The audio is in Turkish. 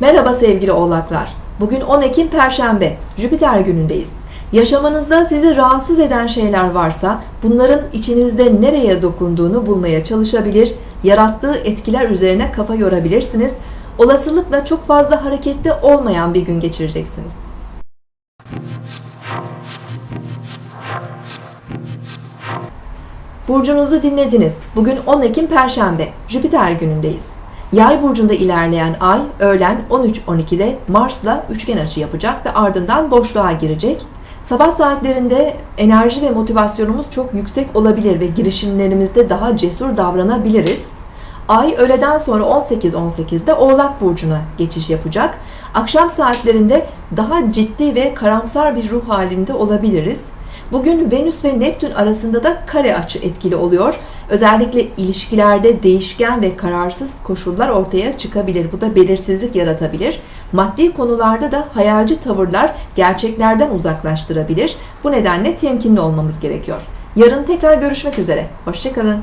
Merhaba sevgili oğlaklar. Bugün 10 Ekim Perşembe, Jüpiter günündeyiz. Yaşamanızda sizi rahatsız eden şeyler varsa bunların içinizde nereye dokunduğunu bulmaya çalışabilir, yarattığı etkiler üzerine kafa yorabilirsiniz. Olasılıkla çok fazla harekette olmayan bir gün geçireceksiniz. Burcunuzu dinlediniz. Bugün 10 Ekim Perşembe, Jüpiter günündeyiz. Yay burcunda ilerleyen ay öğlen 13.12'de Mars'la üçgen açı yapacak ve ardından boşluğa girecek. Sabah saatlerinde enerji ve motivasyonumuz çok yüksek olabilir ve girişimlerimizde daha cesur davranabiliriz. Ay öğleden sonra 18.18'de Oğlak Burcu'na geçiş yapacak. Akşam saatlerinde daha ciddi ve karamsar bir ruh halinde olabiliriz. Bugün Venüs ve Neptün arasında da kare açı etkili oluyor. Özellikle ilişkilerde değişken ve kararsız koşullar ortaya çıkabilir. Bu da belirsizlik yaratabilir. Maddi konularda da hayalci tavırlar gerçeklerden uzaklaştırabilir. Bu nedenle temkinli olmamız gerekiyor. Yarın tekrar görüşmek üzere. Hoşçakalın.